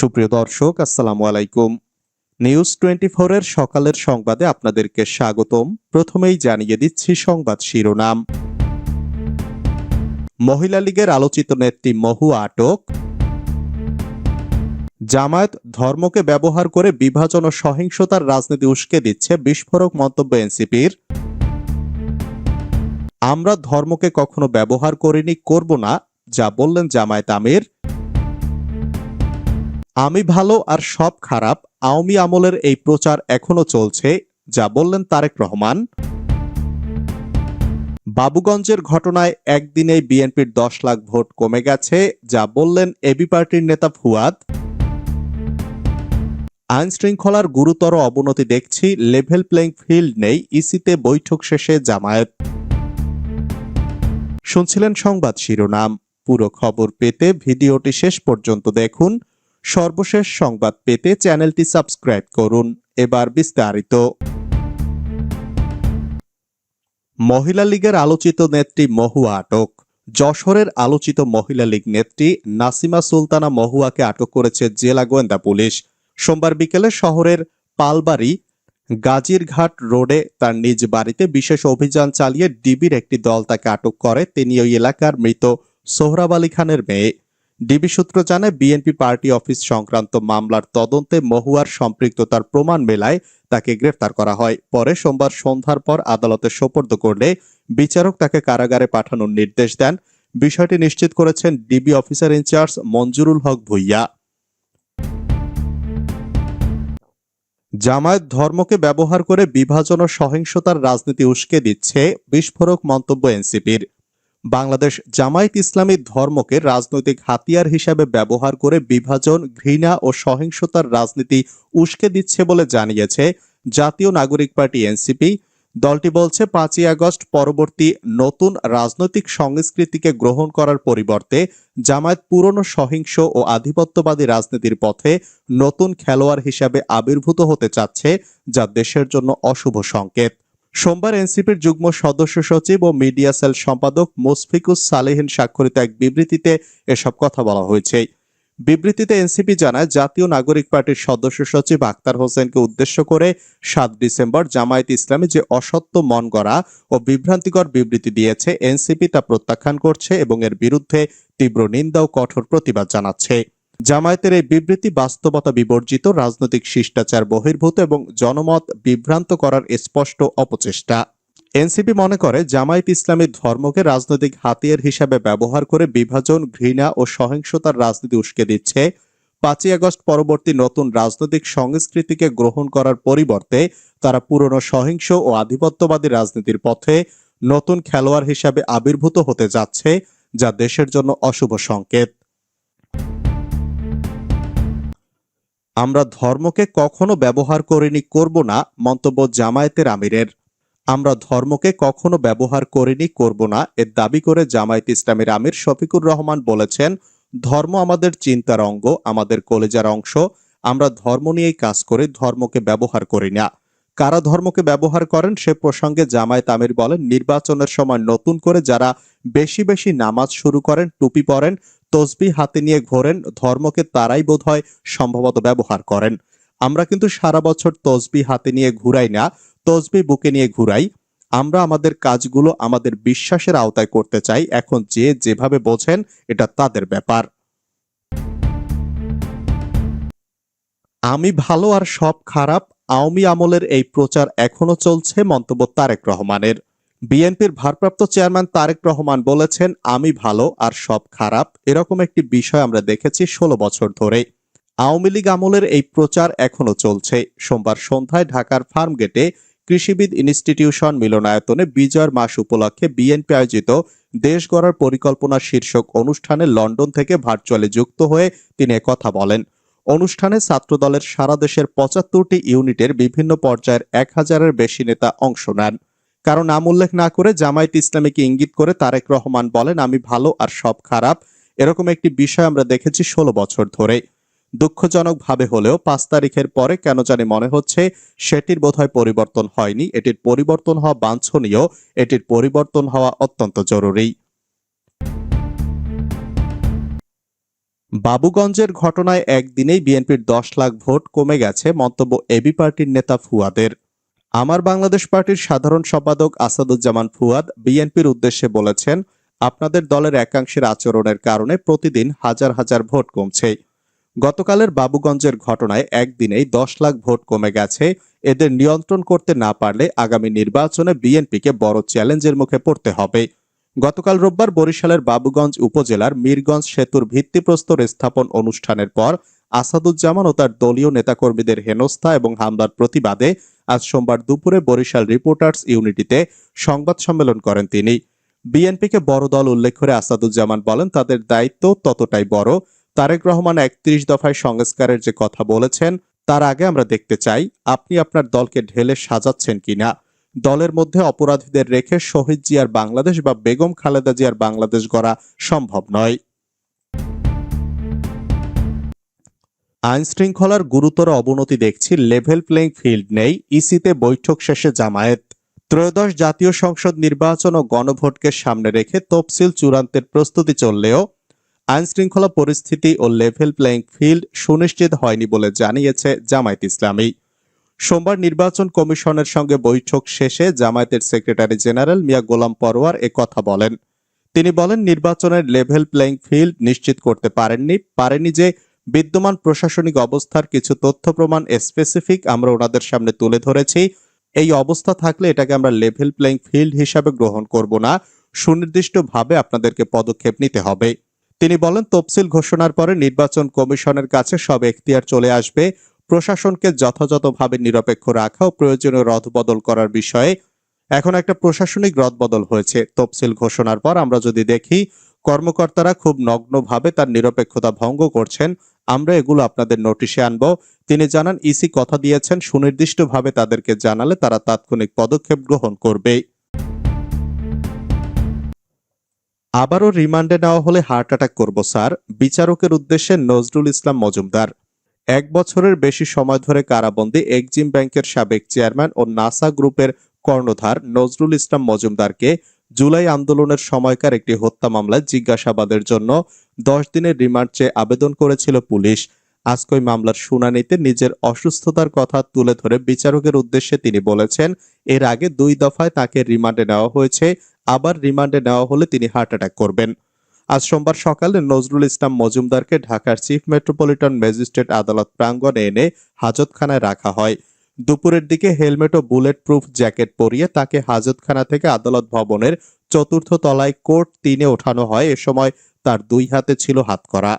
সুপ্রিয় দর্শক, আসসালামু আলাইকুম। নিউজ টোয়েন্টি এর সকালের সংবাদে আপনাদেরকে স্বাগতম। প্রথমেই জানিয়ে দিচ্ছি সংবাদ শিরোনাম। মহিলা লীগের আলোচিত নেত্রী মহুয়া আটক। জামায়াত ধর্মকে ব্যবহার করে বিভাজন ও সহিংসতার রাজনীতি উস্কে দিচ্ছে বিস্ফোরক মন্তব্য এনসিপির। আমরা ধর্মকে কখনো ব্যবহার করিনি, করব না, যা বললেন জামায়াত আমির। আমি ভালো আর সব খারাপ আওয়ামী আমলের এই প্রচার এখনও চলছে, যা বললেন তারেক রহমান। বাবুগঞ্জের ঘটনায় একদিনেই বিএনপির দশ লাখ ভোট কমে গেছে, যা বললেন এবি পার্টির নেতা ফুয়াদ। আইন শৃঙ্খলার গুরুতর অবনতি দেখছি লেভেল প্লেইং ফিল্ড নেই, ইসিতে বৈঠক শেষে জামায়াত। শুনছিলেন সংবাদ শিরোনাম, পুরো খবর পেতে ভিডিওটি শেষ পর্যন্ত দেখুন। সর্বশেষ সংবাদ পেতে চ্যানেলটি সাবস্ক্রাইব করুন। এবার বিস্তারিত। মহিলা লীগের আলোচিত নেত্রী মহুয়া আটক। যশোরের আলোচিত মহিলা লীগ নেত্রী নাসিমা সুলতানা মহুয়াকে আটক করেছে জেলা গোয়েন্দা পুলিশ। সোমবার বিকেলে শহরের পালবাড়ি, গাজীরঘাট রোডে তার নিজ বাড়িতে বিশেষ অভিযান চালিয়ে ডিবির একটি দল তাকে আটক করে। তিনি ওই এলাকার মৃত সোহরাব আলী খানের মেয়ে। ডিবি সূত্র জানায়, বিএনপি পার্টি অফিস সংক্রান্ত মামলার তদন্তে মহুয়ার সম্পৃক্ততার প্রমাণ মেলায় তাকে গ্রেফতার করা হয়। পরে সোমবার সন্ধ্যার পর আদালতে সোপর্দ করলে বিচারক তাকে কারাগারে পাঠানোর নির্দেশ দেন। বিষয়টি নিশ্চিত করেছেন DB officer in charge Manjurul Haque Bhuiyan. Jamaat ধর্মকে ব্যবহার করে বিভাজন ও সহিংসতার রাজনীতি উস্কে দিচ্ছে বিস্ফোরক মন্তব্য এনসিপির। বাংলাদেশ জামায়াত ইসলামী ধর্মকে রাজনৈতিক হাতিয়ার হিসাবে ব্যবহার করে বিভাজন, ঘৃণা ও সহিংসতার রাজনীতি উস্কে দিচ্ছে বলে জানিয়েছে জাতীয় নাগরিক পার্টি এনসিপি। দলটি বলছে, পাঁচই আগস্ট পরবর্তী নতুন রাজনৈতিক সংস্কৃতিকে গ্রহণ করার পরিবর্তে জামায়াত পুরনো সহিংস ও আধিপত্যবাদী রাজনীতির পথে নতুন খেলোয়াড় হিসাবে আবির্ভূত হতে চাচ্ছে, যা দেশের জন্য অশুভ সংকেত। সোমবার এনসিপির যুগ্ম সদস্য সচিব ও মিডিয়া সেল সম্পাদক মুসফিকুস সালেহিন স্বাক্ষরিত এক বিবৃতিতে এসব কথা বলা হয়েছে। বিবৃতিতে এনসিপি জানায়, জাতীয় নাগরিক পার্টির সদস্য সচিব আক্তার হোসেনকে উদ্দেশ্য করে সাত ডিসেম্বর জামায়াত ইসলামী যে অসত্য মন গড়া ও বিভ্রান্তিকর বিবৃতি দিয়েছে, এনসিপি তা প্রত্যাখ্যান করছে এবং এর বিরুদ্ধে তীব্র নিন্দা ও কঠোর প্রতিবাদ জানাচ্ছে। জামায়াতের এই বিবৃতি বাস্তবতা বিবর্জিত, রাজনৈতিক শিষ্টাচার বহির্ভূত এবং জনমত বিভ্রান্ত করার স্পষ্ট অপচেষ্টা। এনসিপি মনে করে, জামায়াত ইসলামী ধর্মকে রাজনৈতিক হাতিয়ার হিসাবে ব্যবহার করে বিভাজন, ঘৃণা ও সহিংসতার রাজনীতি উস্কে দিচ্ছে। পাঁচই আগস্ট পরবর্তী নতুন রাজনৈতিক সংস্কৃতিকে গ্রহণ করার পরিবর্তে তারা পুরনো সহিংস ও আধিপত্যবাদী রাজনীতির পথে নতুন খেলোয়াড় হিসাবে আবির্ভূত হতে যাচ্ছে, যা দেশের জন্য অশুভ সংকেত। আমরা ধর্মকে কখনো ব্যবহার করিনি, করব না, মন্তব্য জামায়াতের আমিরের। আমরা ধর্মকে কখনো ব্যবহার করিনি, করব না, এর দাবি করে জামায়াত ইসলামের আমির শফিকুর রহমান বলেছেন, ধর্ম আমাদের চিন্তার অঙ্গ, আমাদের কলেজার অংশ, আমরা ধর্ম নিয়েই কাজ করে, ধর্মকে ব্যবহার করি না। কারা ধর্মকে ব্যবহার করেন সে প্রসঙ্গে জামায়াত আমির বলেন, নির্বাচনের সময় নতুন করে যারা বেশি বেশি নামাজ শুরু করেন, টুপি পরেন, তসবি হাতে নিয়ে ঘোরেন, ধর্মকে তারাই বোধহয় সম্ভবত ব্যবহার করেন। আমরা কিন্তু সারা বছর তসবি হাতে নিয়ে ঘুরাই না, তসবি বুকে নিয়ে ঘুরাই। আমরা আমাদের কাজগুলো আমাদের বিশ্বাসের আওতায় করতে চাই। এখন যে যেভাবে বোঝেন, এটা তাদের ব্যাপার। আমি ভালো আর সব খারাপ আওয়ামী আমলের এই প্রচার এখনও চলছে, মন্তব্য তারেক রহমানের। বিএনপির ভারপ্রাপ্ত চেয়ারম্যান তারেক রহমান বলেছেন, আমি ভালো আর সব খারাপ। এরকম একটি বিষয় আমরা দেখেছি ষোলো বছর ধরে। আওয়ামী লীগ আমলের এই প্রচার এখনও চলছে। সোমবার সন্ধ্যায় ঢাকার ফার্মগেটে কৃষিবিদ ইনস্টিটিউশন মিলনায়তনে বিজয়ের মাস উপলক্ষে বিএনপি আয়োজিত দেশ গড়ার পরিকল্পনা শীর্ষক অনুষ্ঠানে লন্ডন থেকে ভার্চুয়ালি যুক্ত হয়ে তিনি কথা বলেন। অনুষ্ঠানে ছাত্রদলের সারা দেশের পঁচাত্তরটি ইউনিটের বিভিন্ন পর্যায়ের এক হাজারের বেশি নেতা অংশ নেন। কারণ নাম উল্লেখ না করে জামায়াত ইসলামীকে ইঙ্গিত করে তারেক রহমান বলেন, আমি ভালো আর সব খারাপ। এরকম একটি বিষয় আমরা দেখেছি ষোলো বছর ধরে। দুঃখজনকভাবে হলেও পাঁচ তারিখের পরে কেন জানি মনে হচ্ছে সেটির বোধহয় পরিবর্তন হয়নি। এটির পরিবর্তন হওয়া বাঞ্ছনীয়, এটির পরিবর্তন হওয়া অত্যন্ত জরুরি। বাবুগঞ্জের ঘটনায় একদিনেই বিএনপির দশ লাখ ভোট কমে গেছে মন্তব্য এবি পার্টির নেতা ফুয়াদের। আমার বাংলাদেশ পার্টির সাধারণ সম্পাদক আসাদুজ্জামান ফুয়াদ বিএনপির উদ্দেশ্যে বলেছেন, আপনাদের দলের একাংশের আচরণের কারণে প্রতিদিন হাজার হাজার ভোট কমছে। গতকালের বাবুগঞ্জের ঘটনায় একদিনেই দশ লাখ ভোট কমে গেছে। এদের নিয়ন্ত্রণ করতে না পারলে আগামী নির্বাচনে বিএনপিকে বড় চ্যালেঞ্জের মুখে পড়তে হবে। গতকাল রোববার বরিশালের বাবুগঞ্জ উপজেলার মীরগঞ্জ সেতুর ভিত্তিপ্রস্তর স্থাপন অনুষ্ঠানের পর আসাদুজ্জামান ও তার দলীয় নেতাকর্মীদের হেনস্থা এবং হামলার প্রতিবাদে আজ সোমবার দুপুরে বরিশাল রিপোর্টার্স ইউনিটিতে সংবাদ সম্মেলন করেন তিনি। বিএনপিকে বড় দল উল্লেখ করে আসাদুজ্জামান বলেন, তাদের দায়িত্ব ততটাই বড়। তারেক রহমান একত্রিশ দফায় সংস্কারের যে কথা বলেছেন, তার আগে আমরা দেখতে চাই, আপনি আপনার দলকে ঢেলে সাজাচ্ছেন কিনা। দলের মধ্যে অপরাধীদের রেখে শহীদ জিয়ার বাংলাদেশ বা বেগম খালেদা জিয়ার বাংলাদেশ গড়া সম্ভব নয়। আইন শৃঙ্খলার গুরুতর অবনতি দেখছি লেভেল প্লেইং ফিল্ড নেই ইসিতে বৈঠক শেষে জামায়াত। ত্রয়োদশ জাতীয় সংসদ নির্বাচন ও গণভোটকে সামনে রেখে তফসিল চূড়ান্তের প্রস্তুতি চললেও আইন শৃঙ্খলা পরিস্থিতি ও লেভেল প্লেইং ফিল্ড সুনিশ্চিত হয়নি বলে জানিয়েছে জামায়াত ইসলামী। সোমবার নির্বাচন কমিশনের সঙ্গে বৈঠক শেষে জামায়াতের সেক্রেটারি জেনারেল মিয়া গোলাম পরোয়ার এ কথা বলেন। তিনি বলেন, নির্বাচনের লেভেল প্লেইং ফিল্ড নিশ্চিত করতে পারেননি, পারেনি যে বিদ্যমান প্রশাসনিক অবস্থার কিছু তথ্য প্রমাণ স্পেসিফিক আমরা ওনাদের সামনে তুলে ধরেছি। এই অবস্থা থাকলে এটাকে আমরা লেভেল প্লেইং ফিল্ড হিসাবে গ্রহণ করব না, সুনির্দিষ্টভাবে আপনাদেরকে পদক্ষেপ নিতে হবে। তিনি বলেন, তফসিল ঘোষণার পরে নির্বাচন কমিশনের কাছে সব এখতিয়ার চলে আসবে প্রশাসনকে যথাযথভাবে নিরপেক্ষ রাখা ও প্রয়োজনীয় রদবদল করার বিষয়ে এখন একটা প্রশাসনিক রদবদল হয়েছে তফসিল ঘোষণার পর। আমরা যদি দেখি, কর্মকর্তারা খুব নগ্নভাবে তার নিরপেক্ষতা ভঙ্গ করছেন। আমরা এগুলো আপনাদের নোটিশে আনব। তিনি জানান, ইসি কথা দিয়েছেন, সুনির্দিষ্টভাবে তাদেরকে জানালে তারা তাৎক্ষণিক পদক্ষেপ গ্রহণ করবে আবারও রিমান্ডে নেওয়া হলে হার্ট অ্যাটাক করব, স্যার। বিচারকের উদ্দেশ্যে নজরুল ইসলাম মজুমদার। এক বছরের বেশি সময় ধরে কারাবন্দী এক্সিম ব্যাংকের সাবেক চেয়ারম্যান ও নাসা গ্রুপের কর্ণধার নজরুল ইসলাম মজুমদারকে জুলাই আন্দোলনের সময়কার একটি হত্যা মামলায় জিজ্ঞাসাবাদের জন্য দশ দিনের রিমান্ড চেয়ে আবেদন করেছিল পুলিশ। আজকই মামলার শুনানিতে নিজের অসুস্থতার কথা তুলে ধরে বিচারকের উদ্দেশ্যে তিনি বলেছেন, এর আগে দুই দফায় তাকে রিমান্ডে নেওয়া হয়েছে, আবার রিমান্ডে নেওয়া হলে তিনি হার্ট অ্যাটাক করবেন। আজ সোমবার সকালে নজরুল ইসলাম মজুমদারকে ঢাকার চিফ মেট্রোপলিটন ম্যাজিস্ট্রেট আদালত প্রাঙ্গণে এনে হাজতখানায় রাখা হয়। দুপুরের দিকে হেলমেট ও বুলেট প্রুফ জ্যাকেট পরিয়ে তাকে হাজতখানা থেকে আদালত ভবনের চতুর্থ তলায় কোর্ট তিনে ওঠানো হয়। এ সময় তার দুই হাতে ছিল হাতকড়া।